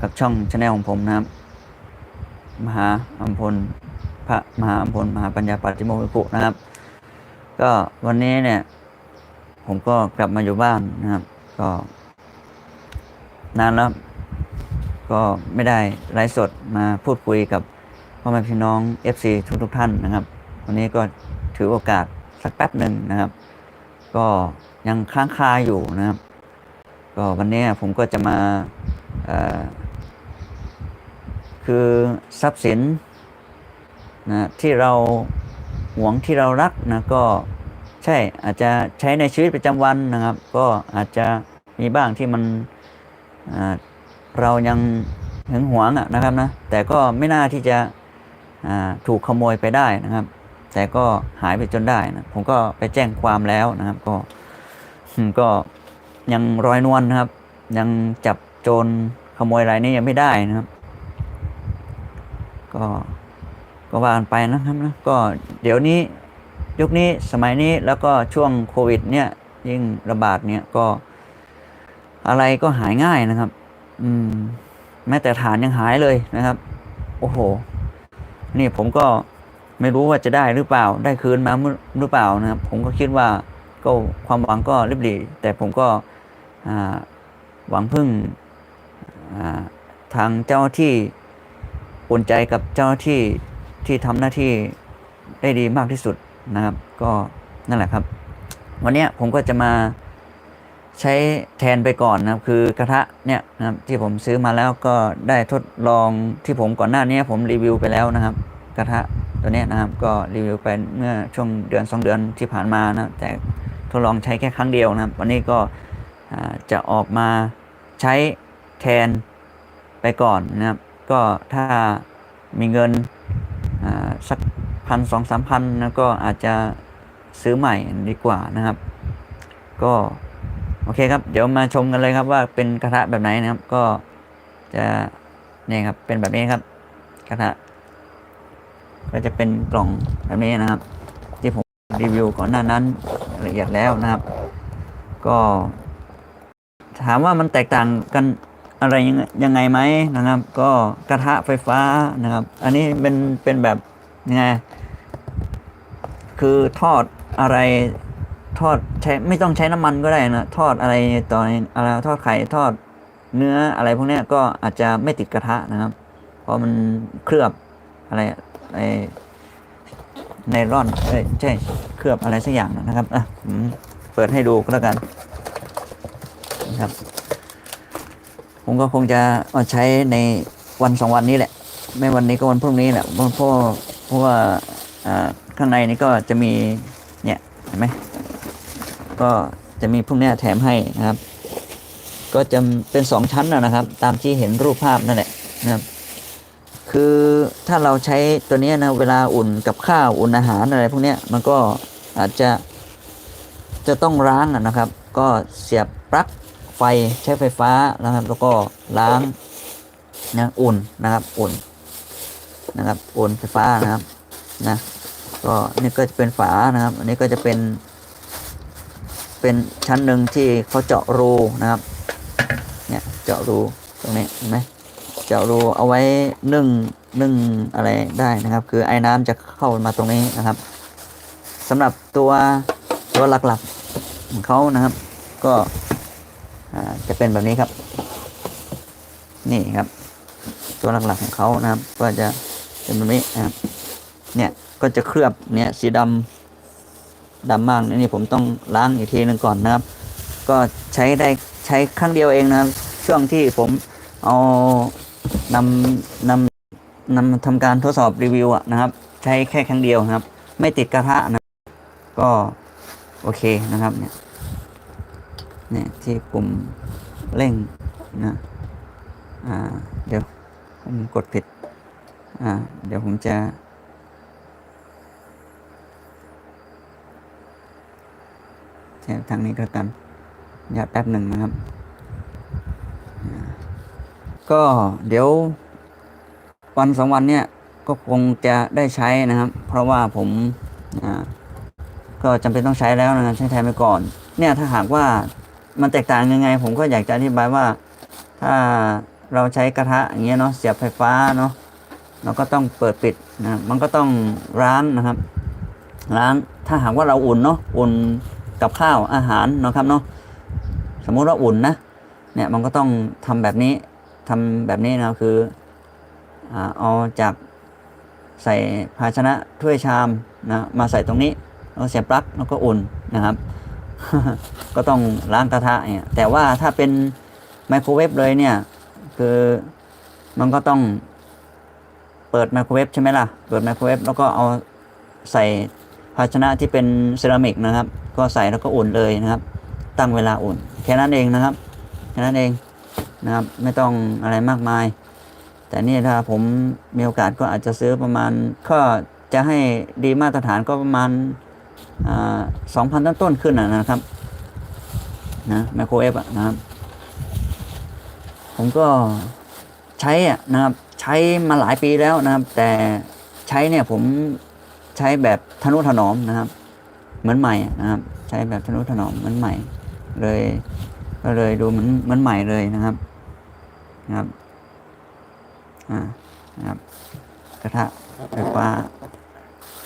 กับช่องชาแนลของผมนะครับ มหาอัมพลพระมหาอัมพลมหาปัญญาปาติโมกุนะครับ ก็วันนี้เนี่ย ผมก็กลับมาอยู่บ้านนะครับ ก็ นานแล้ว ก็ไม่ได้ไลฟ์สดมาพูดคุยกับพ่อแม่พี่น้อง FC ทุกทุกๆท่านนะครับ วันนี้ก็ถือโอกาสสักแป๊บหนึ่งนะครับ ก็ยังค้างคาอยู่นะครับ ก็วันนี้ผมก็จะมาคือทรัพย์สินนะที่เราหวงที่เรารักนะก็ใช่อาจจะใช้ในชีวิตประจำวันนะครับ ก็อาจจะมีบ้างที่มันเรายังหึงหวงนะครับนะแต่ก็ไม่น่าที่จะถูกขโมยไปได้นะครับ แต่ก็หายไปจนได้นะผมก็ไปแจ้งความแล้วนะครับ ก็ก็ ยังรอยนวลนะครับ ยังจับโจรขโมยรายนี้ยังไม่ได้นะครับ ก็ก็ว่ากันไปนะครับนะก็เดี๋ยวนี้ยุคนี้สมัยนี้แล้วก็ช่วงโควิด เนี่ยยิ่งระบาดเนี่ยก็อะไรก็หายง่ายนะครับ อืม แม้แต่ฐานยังหายเลยนะครับ โอ้โห นี่ผมก็ไม่รู้ว่าจะได้หรือเปล่า ได้คืนมาหรือเปล่านะครับ ผมก็คิดว่าก็ความหวังก็ริบหรี่แต่ผมก็ หวังพึ่งทางเจ้าที่อุ่นใจกับเจ้าที่ที่ทำหน้าที่ได้ดีมากที่สุดนะครับ ก็นั่นแหละครับ วันนี้ผมก็จะมาใช้แทนไปก่อนนะครับ คือกระทะเนี่ยนะครับที่ผมซื้อมาแล้วก็ได้ทดลองที่ผมก่อนหน้านี้ผมรีวิวไปแล้วนะครับ กระทะตัวนี้นะครับ ก็รีวิวไปเมื่อช่วงเดือนสองเดือนที่ผ่านมานะแต่ทดลองใช้แค่ครั้งเดียวนะครับ วันนี้ก็ จะออกมาใช้แทนไปก่อนนะครับ ก็ถ้ามีเงินสักพันสองสามพันนะก็อาจจะซื้อใหม่ดีกว่านะครับ ก็โอเคครับ เดี๋ยวมาชมกันเลยครับว่าเป็นกระทะแบบไหนนะครับ ก็จะเนี่ยครับเป็นแบบนี้ครับ กระทะก็จะเป็นกล่องแบบนี้นะครับ ที่ผมรีวิวก่อนหน้านั้นละเอียดแล้วนะครับ ก็ ถามว่ามันแตกต่างกันอะไรยังไงยังไงไหมนะครับ ก็กระทะไฟฟ้านะครับ อันนี้เป็นเป็นแบบยังไงคือทอดอะไรทอดใช้ไม่ต้องใช้น้ำมันก็ได้นะทอดอะไรตอนอะไรทอดไข่ทอดเนื้ออะไรพวกนี้ก็อาจจะไม่ติดกระทะนะครับ เพราะมันเคลือบอะไรไอในร่อนเอ้ยใช่เคลือบอะไรสักอย่างนะครับอะผมเปิดให้ดูก็แล้วกัน ครับ ผมก็คงจะเอาใช้ในวันสองวันนี้แหละ ไม่วันนี้ก็วันพรุ่งนี้แหละเพราะเพราะว่าข้างในนี้ก็จะมีเนี่ยเห็นไหมก็จะมีพวกนี้แถมให้นะครับ ก็จะเป็นสองชั้นนะนะครับ ตามที่เห็นรูปภาพนั่นแหละนะครับ คือถ้าเราใช้ตัวนี้นะเวลาอุ่นกับข้าวอุ่นอาหารอะไรพวกนี้มันก็อาจจะจะต้องล้างนะครับ ก็เสียบปลั๊ก ไฟใช้ไฟฟ้านะครับ แล้วก็ล้างนะอุ่นนะครับอุ่นนะครับอุ่นไฟฟ้านะครับนะก็นี่ก็จะเป็นฝานะครับ อันนี้ก็จะเป็น เป็นชั้นหนึ่งที่เขาเจาะรูนะครับเนี่ยเจาะรูตรงนี้เห็นไหมเจาะรูเอาไว้นึ่งนึ่งอะไรได้นะครับ คือไอ้น้ำจะเข้ามาตรงนี้นะครับสำหรับตัวตัวหลักๆของเขานะครับ ก็ จะเป็นแบบนี้ครับ นี่ครับ ตัวหลักๆของเขานะครับ ก็จะเป็นแบบนี้นะครับ เนี่ยก็จะเคลือบเนี่ยสีดำดำมากนี่ผมต้องล้างอีกทีหนึ่งก่อนนะครับ ก็ใช้ได้ใช้ครั้งเดียวเองนะครับ ช่วงที่ผมเอานำนำนำทำการทดสอบรีวิวอะนะครับ ใช้แค่ครั้งเดียวนะครับ ไม่ติดกระทะนะก็โอเคนะครับเนี่ย เนี่ยที่ปุ่มเร่งนะอ่าเดี๋ยวผมกดผิดอ่าเดี๋ยวผมจะแชร์ทางนี้ก็แล้วกันอย่าแป๊บหนึ่งนะครับ ก็เดี๋ยววันสองวันเนี่ยก็คงจะได้ใช้นะครับ เพราะว่าผมก็จำเป็นต้องใช้แล้วนะใช้แทนไปก่อน เนี่ยถ้าหากว่า มันแตกต่างยังไง ผมก็อยากจะอธิบายว่า ถ้าเราใช้กระทะอย่างเงี้ยเนาะเสียบไฟฟ้าเนาะเราก็ต้องเปิดปิดนะมันก็ต้องล้างนะครับล้างถ้าหากว่าเราอุ่นเนาะอุ่นกับข้าวอาหารนะครับเนาะสมมุติว่าอุ่นนะเนี่ยมันก็ต้องทำแบบนี้ทำแบบนี้นะคือเอาจากใส่ภาชนะถ้วยชามนะมาใส่ตรงนี้แล้วเสียบปลั๊กแล้วก็อุ่นนะครับ ก็ต้องล้างกระทะเนี่ยแต่ว่าถ้าเป็นไมโครเวฟเลยเนี่ย คือมันก็ต้องเปิดไมโครเวฟใช่ไหมล่ะ เปิดไมโครเวฟแล้วก็เอาใส่ภาชนะที่เป็นเซรามิกนะครับ ก็ใส่แล้วก็อุ่นเลยนะครับ ตั้งเวลาอุ่น แค่นั้นเองนะครับแค่นั้นเองนะครับ ไม่ต้องอะไรมากมาย แต่นี่ถ้าผมมีโอกาสก็อาจจะซื้อประมาณก็จะให้ดีมาตรฐานก็ประมาณ สองพันต้นต้นขึ้นนะครับ นะไมโครเวฟนะครับ ผมก็ใช้อะนะครับ ใช้มาหลายปีแล้วนะครับ แต่ใช้เนี่ยผมใช้แบบทนุถนอมนะครับ เหมือนใหม่นะครับ ใช้แบบทนุถนอมเหมือนใหม่ เลยก็เลยดูเหมือนเหมือนใหม่เลยนะครับนะครับอ่านะครับกระทะไฟฟ้า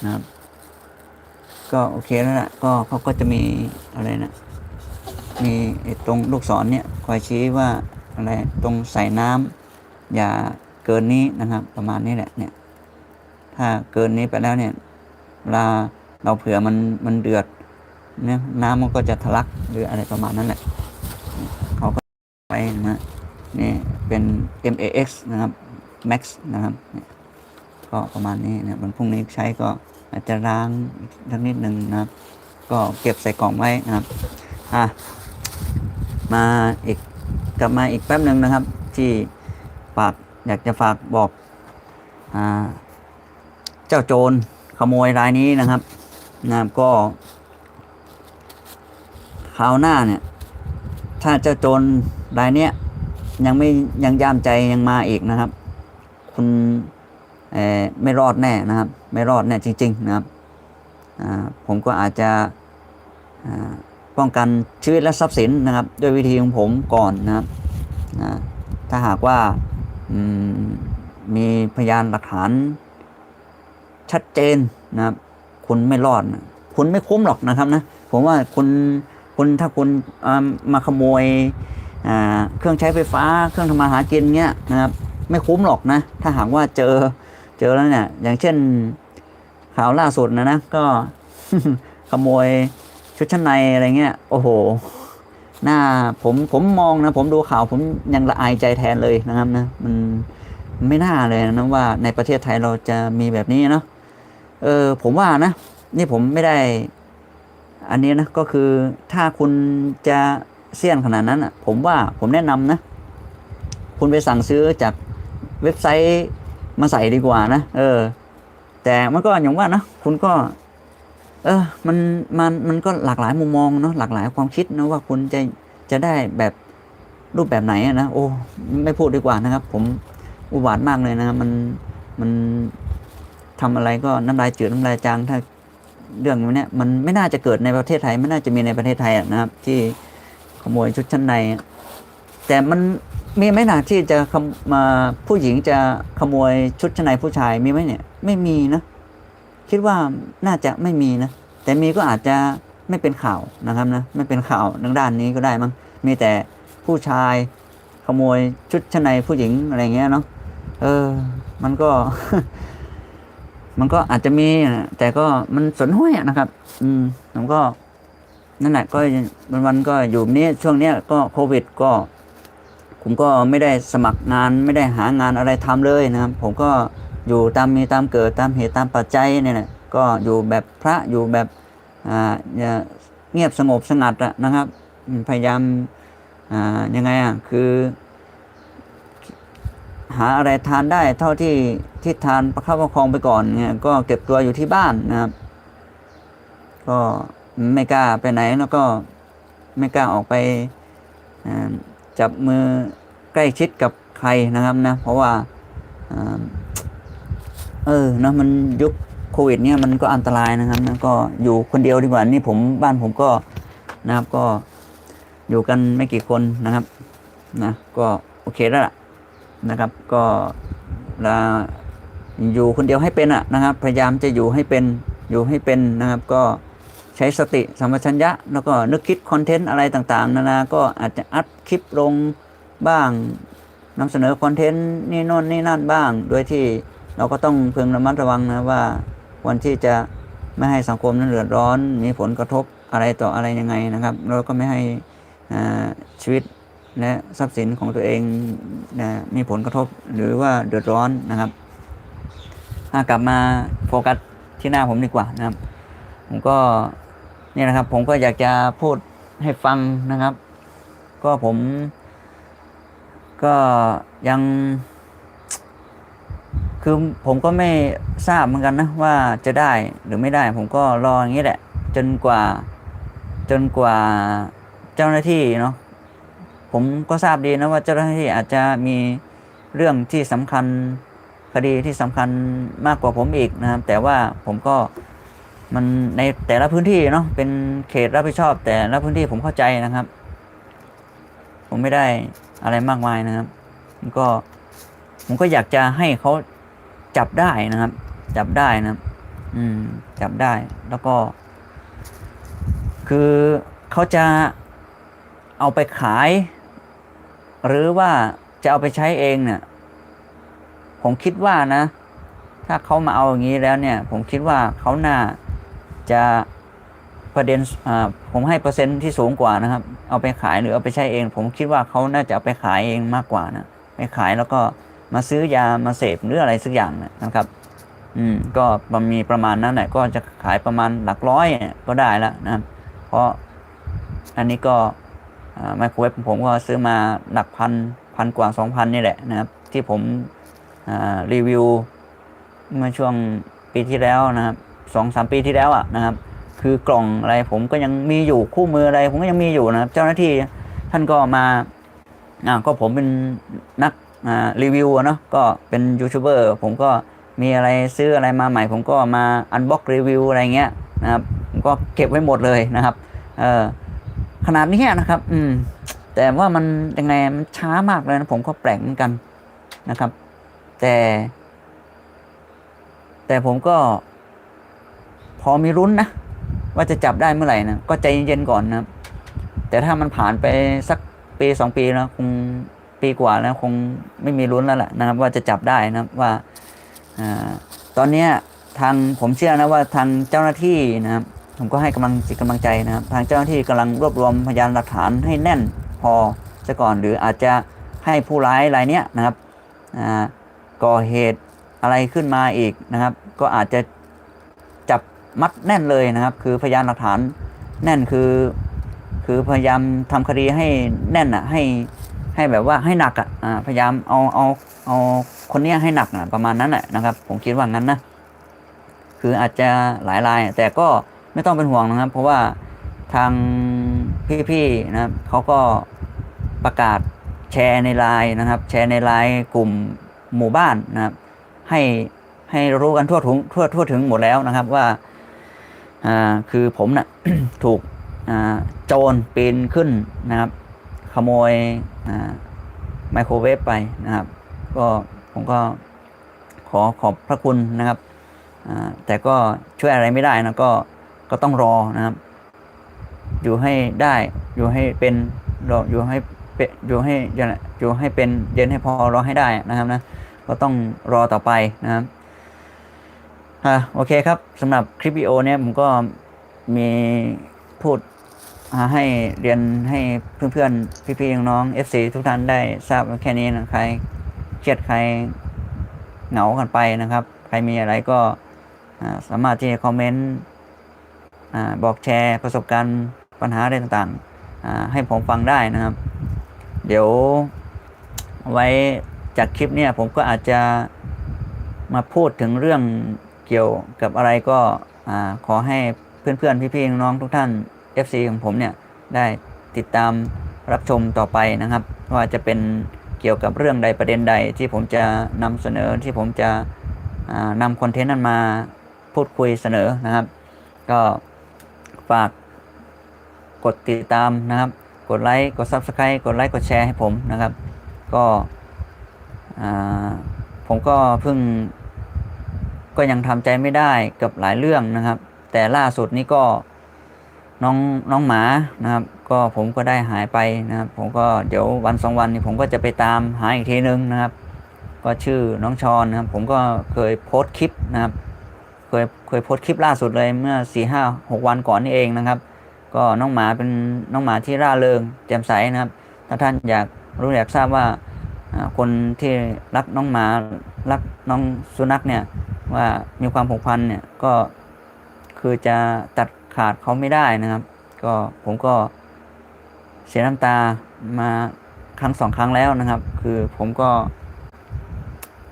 นะครับ ก็โอเคแล้วล่ะก็เขาก็จะมีอะไรนะมีตรงลูกศรเนี่ยคอยชี้ว่าอะไรตรงใส่น้ำอย่าเกินนี้นะครับ ประมาณนี้แหละเนี่ย ถ้าเกินนี้ไปแล้วเนี่ยเวลาเราเผื่อมันมันเดือดเนี่ยน้ำมันก็จะทะลักหรืออะไรประมาณนั้นแหละเขาก็ไปนะนี่เป็น MAX นะครับ Max นะครับก็ประมาณนี้เนี่ยวันพรุ่งนี้ใช้ก็ อาจจะล้างสักนิดหนึ่งนะครับ ก็เก็บใส่กล่องไว้นะครับอะมาอีกกลับมาอีกแป๊บหนึ่งนะครับ ที่ฝากอยากจะฝากบอกอ่าเจ้าโจรขโมยรายนี้นะครับนะครับก็คราวหน้าเนี่ย ถ้าเจ้าโจรรายเนี้ยยังไม่ยังย่ามใจยังมาอีกนะครับ คุณ ไม่รอดแน่นะครับ ไม่รอดแน่จริง ๆ นะครับผมก็อาจจะป้องกันชีวิตและทรัพย์สินนะครับ ด้วยวิธีของผมก่อนนะครับถ้าหากว่ามีพยานหลักฐานชัดเจนนะครับ คุณไม่รอด คุณไม่คุ้มหรอกนะครับนะผมว่าคุณคุณถ้าคุณมาขโมยเครื่องใช้ไฟฟ้า เครื่องทำมาหากินเงี้ยนะครับ ไม่คุ้มหรอกนะ ถ้าหากว่าเจอ เจอแล้วเนี่ย อย่างเช่นข่าวล่าสุดนะนะ ก็ขโมยชุดชั้นในอะไรเงี้ย โอ้โห หน้าผมผมมองนะ ผมดูข่าวผมยังละอายใจแทนเลยนะครับนะ มันไม่น่าเลยนะว่าในประเทศไทยเราจะมีแบบนี้เนาะ เออผมว่านะ นี่ผมไม่ได้ อันนี้นะ ก็คือถ้าคุณจะเสี่ยนขนาดนั้นอะ ผมว่าผมแนะนำนะ คุณไปสั่งซื้อจากเว็บไซต์ มาใส่ดีกว่านะ เออ แต่มันก็อย่างว่านะคุณก็ เออ มันมันมันก็หลากหลายมุมมองเนาะหลากหลายความคิดนะว่าคุณจะจะได้แบบรูปแบบไหนนะโอ้ไม่พูดดีกว่านะครับ ผมอุบาทมากเลยนะมันมันทำอะไรก็น้ำลายจืดน้ำลายจางถ้าเรื่องนี้เนี่ยมันไม่น่าจะเกิดในประเทศไทย ไม่น่าจะมีในประเทศไทยนะครับ ที่ขโมยชุดชั้นใน แต่มัน มีไหมนะที่จะขโมมาผู้หญิงจะขโมยชุดชั้นในผู้ชายมีไหมเนี่ย ไม่มีนะ คิดว่าน่าจะไม่มีนะ แต่มีก็อาจจะไม่เป็นข่าวนะครับนะไม่เป็นข่าวทางด้านนี้ก็ได้มั้งมีแต่ผู้ชายขโมยชุดชั้นในผู้หญิงอะไรเงี้ยเนาะเออ มันก็ มันก็อาจจะมีนะแต่ก็มันสนห้วยนะครับ อืมผมก็นั่นแหละก็วันวันๆก็อยู่แบบนี้ช่วงเนี้ยก็โควิดก็ ผมก็ไม่ได้สมัครงานไม่ได้หางานอะไรทำเลยนะครับ ผมก็อยู่ตามมีตามเกิดตามเหตุตามปัจจัยเนี่ยแหละก็อยู่แบบพระอยู่แบบอ่าเงียบสงบสงัดนะครับ พยายามอ่ายังไงอะคือ หาอะไรทานได้เท่าที่ที่ทานประคับประคองไปก่อนเนี่ยก็เก็บตัวอยู่ที่บ้านนะครับ ก็ไม่กล้าไปไหนแล้วก็ไม่กล้าออกไปอ่า จับมือใกล้ชิดกับใครนะครับนะ เพราะว่าเออเนอะมันยุคโควิด เนี่ยมันก็อันตรายนะครับนะก็อยู่คนเดียวดีกว่านี่ผมบ้านผมก็นะครับก็อยู่กันไม่กี่คนนะครับนะก็โอเคแล้วล่ะนะครับก็ลาอยู่คนเดียวให้เป็นอะนะครับ พยายามจะอยู่ให้เป็นอยู่ให้เป็นนะครับก็ ใช้สติสัมปชัญญะ แล้วก็นึกคิดคอนเทนต์อะไรต่างๆ นานา ก็อาจจะอัดคลิปลงบ้างนำเสนอคอนเทนต์นี่น่นนี่นั่นบ้าง โดยที่เราก็ต้องพึงระมัดระวังนะว่าวันที่จะไม่ให้สังคมนั้นเดือดร้อน มีผลกระทบอะไรต่ออะไรยังไงนะครับ เราก็ไม่ให้ชีวิตและทรัพย์สินของตัวเองนะมีผลกระทบหรือว่าเดือดร้อนนะครับกลับมาโฟกัสที่หน้าผมดีกว่านะครับ ผมก็ นี่นะครับ ผมก็อยากจะพูดให้ฟังนะครับ ก็ผม ก็ยังคือผมก็ไม่ทราบเหมือนกันนะว่าจะได้หรือไม่ได้ ผมก็รออย่างนี้แหละ จนกว่าจนกว่าเจ้าหน้าที่เนาะผมก็ทราบดีนะว่าเจ้าหน้าที่อาจจะมีเรื่องที่สำคัญคดีที่สำคัญมากกว่าผมอีกนะครับ แต่ว่าผมก็ มันในแต่ละพื้นที่เนาะเป็นเขตรับผิดชอบ แต่ละพื้นที่ผมเข้าใจนะครับ ผมไม่ได้อะไรมากมายนะครับก็ผมก็อยากจะให้เขาจับได้นะครับ จับได้นะอืม จับได้แล้วก็ คือเขาจะเอาไปขาย หรือว่าจะเอาไปใช้เองเนี่ย ผมคิดว่านะ ถ้าเขามาเอาอย่างนี้แล้วเนี่ย ผมคิดว่าเขาน่า จะประเด็นผมให้เปอร์เซ็นต์ที่สูงกว่านะครับ เอาไปขายหรือเอาไปใช้เอง ผมคิดว่าเขาน่าจะเอาไปขายเองมากกว่านะไปขายแล้วก็มาซื้อยามาเสพหรืออะไรสักอย่างนะครับ อืมก็มีประมาณนั้นแหละก็จะขายประมาณหลักร้อยก็ได้แล้วนะครับ เพราะอันนี้ก็ไมโครเวฟผมก็ซื้อมาหลักพันพันกว่าสองพันนี่แหละนะครับ ที่ผมรีวิวเมื่อช่วงปีที่แล้วนะครับ สองสามปีที่แล้วอะนะครับ คือกล่องอะไรผมก็ยังมีอยู่คู่มืออะไร ผมก็ยังมีอยู่นะครับ เจ้าหน้าที่ท่านก็มาอ่าก็ผมเป็นนักอ่ารีวิวเนาะก็เป็นยูทูบเบอร์ผมก็มีอะไรซื้ออะไรมาใหม่ ผมก็มาอันบ็อกรีวิวอะไรเงี้ยนะครับผมก็เก็บไว้หมดเลยนะครับเออขนาดนี้นะครับ อืม แต่ว่ามันยังไงมันช้ามากเลยนะผมก็แปลกเหมือนกันนะครับ แต่ แต่ผมก็ พอมีรุ้นนะ ว่าจะจับได้เมื่อไหร่นะก็ใจเย็นๆก่อนนะครับ แต่ถ้ามันผ่านไปสักปีสองปีแล้วคงปีกว่าแล้วคงไม่มีลุ้นแล้วแหละนะครับ ว่าจะจับได้นะครับว่าอตอนเนี้ทางผมเชื่อนะว่าทางเจ้าหน้าที่นะครับ ผมก็ให้กำลังจิตกำลังใจนะครับ ทางเจ้าหน้าที่กำลังรวบรวมพยานหลักฐานให้แน่นพอซะก่อน หรืออาจจะให้ผู้ร้ายรายเนี้ยนะครับก่อเหตุอะไรขึ้นมาอีกนะครับ ก็อาจจะ มัดแน่นเลยนะครับ คือพยานหลักฐานแน่นคือ คือพยายามทำคดีให้แน่นอะให้ให้แบบว่าให้หนักอะพยายามเอาเอาเอาคนเนี้ยให้หนักอะประมาณนั้นแหละนะครับ ผมคิดว่างั้นนะคืออาจจะหลายราย แต่ก็ไม่ต้องเป็นห่วงนะครับ เพราะว่าทางพี่ๆนะครับเขาก็ประกาศแชร์ในไลน์นะครับ แชร์ในไลน์กลุ่มหมู่บ้านนะครับ ให้ให้รู้กันทั่วถึงทั่วทั่วถึงหมดแล้วนะครับว่า คือผมน่ะถูกโจรปีนขึ้นนะครับ ขโมยไมโครเวฟไปนะครับ ก็ผมก็ขอขอบพระคุณนะครับแต่ก็ช่วยอะไรไม่ได้นะก็ก็ต้องรอนะครับ อยู่ให้ได้อยู่ให้เป็นรออยู่ให้เป็นอยู่ให้อยู่ให้เป็นเย็นให้พอรอให้ได้นะครับนะก็ต้องรอต่อไปนะครับ อ่าโอเคครับสำหรับคลิปวิดีโอเนี้ยผมก็มีพูดให้เรียนให้เพื่อนๆ พี่ๆ น้องๆ FC ทุกท่านได้ทราบแค่นี้นะใครเครียดใครเหงากันไปนะครับ ใครมีอะไรก็สามารถที่จะคอมเมนต์บอกแชร์ประสบการณ์ปัญหาอะไรต่างๆ ให้ผมฟังได้นะครับ เดี๋ยวไว้จากคลิปเนี่ยผมก็อาจจะมาพูดถึงเรื่อง เกี่ยวกับอะไรก็ขอให้เพื่อนๆ พี่ๆ น้องๆ ทุกท่าน FC ของผมเนี่ยได้ติดตามรับชมต่อไปนะครับ ว่าจะเป็นเกี่ยวกับเรื่องใดประเด็นใดที่ผมจะนำเสนอที่ผมจะนำคอนเทนต์นั้นมาพูดคุยเสนอนะครับ ก็ฝากกดติดตามนะครับ กดไลค์กด Subscribe กดไลค์กดแชร์ให้ผมนะครับ ก็ผมก็เพิ่ง ก็ยังทำใจไม่ได้กับหลายเรื่องนะครับ แต่ล่าสุดนี้ก็น้องน้องหมานะครับ ก็ผมก็ได้หายไปนะครับ ผมก็เดี๋ยววันสองวันนี้ผมก็จะไปตามหาอีกทีนึงนะครับ ก็ชื่อน้องชอนนะครับ ผมก็เคยโพสต์คลิปนะครับ เคยเคยโพสต์คลิปล่าสุดเลยเมื่อสี่ห้าหกวันก่อนนี่เองนะครับ ก็น้องหมาเป็นน้องหมาที่ร่าเริงแจ่มใสนะครับ ถ้าท่านอยากรู้อยากทราบว่าคนที่รักน้องหมารักน้องสุนัขเนี่ย ว่ามีความผูกพันเนี่ยก็คือจะตัดขาดเขาไม่ได้นะครับ ก็ผมก็เสียน้ำตามาครั้งสองครั้งแล้วนะครับ คือผมก็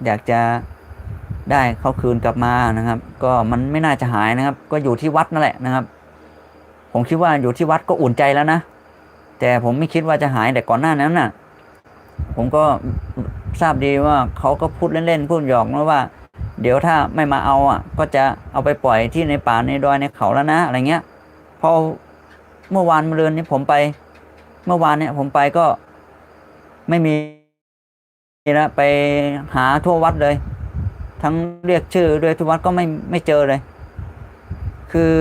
อยากจะได้เขาคืนกลับมานะครับ ก็มันไม่น่าจะหายนะครับ ก็อยู่ที่วัดนั่นแหละนะครับ ผมคิดว่าอยู่ที่วัดก็อุ่นใจแล้วนะแต่ผมไม่คิดว่าจะหายแต่ก่อนหน้านั้นน่ะ ผมก็ทราบดีว่าเขาก็พูดเล่นๆพูดหยอกนะว่า เดี๋ยวถ้าไม่มาเอาอะ ก็จะเอาไปปล่อยที่ในป่าในดอยในเขาแล้วนะอะไรเงี้ยพอเมื่อวานเมื่อเรือนนี้ผมไป เมื่อวานเนี่ยผมไปก็ไม่มีนะไปหาทั่ววัดเลย ทั้งเรียกชื่อด้วยทั่ววัดก็ไม่ไม่เจอเลย คือ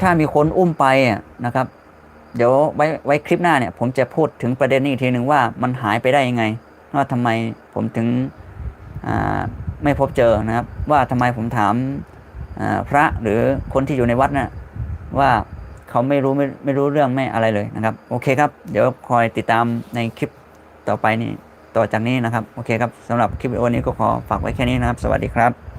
ถ้ามีคนอุ้มไปอะนะครับ เดี๋ยวไว้ไว้คลิปหน้าเนี่ย ผมจะพูดถึงประเด็นนี้อีกทีหนึ่งว่ามันหายไปได้ยังไงว่าทำไมผมถึงอ่า ไม่พบเจอนะครับ ว่าทำไมผมถามพระหรือคนที่อยู่ในวัดน่ะว่าเขาไม่รู้ไม่ไม่รู้เรื่องไม่อะไรเลยนะครับ โอเคครับ เดี๋ยวคอยติดตามในคลิปต่อไปนี้ต่อจากนี้นะครับ โอเคครับสำหรับคลิปวิดีโอนี้ก็ขอฝากไว้แค่นี้นะครับ สวัสดีครับ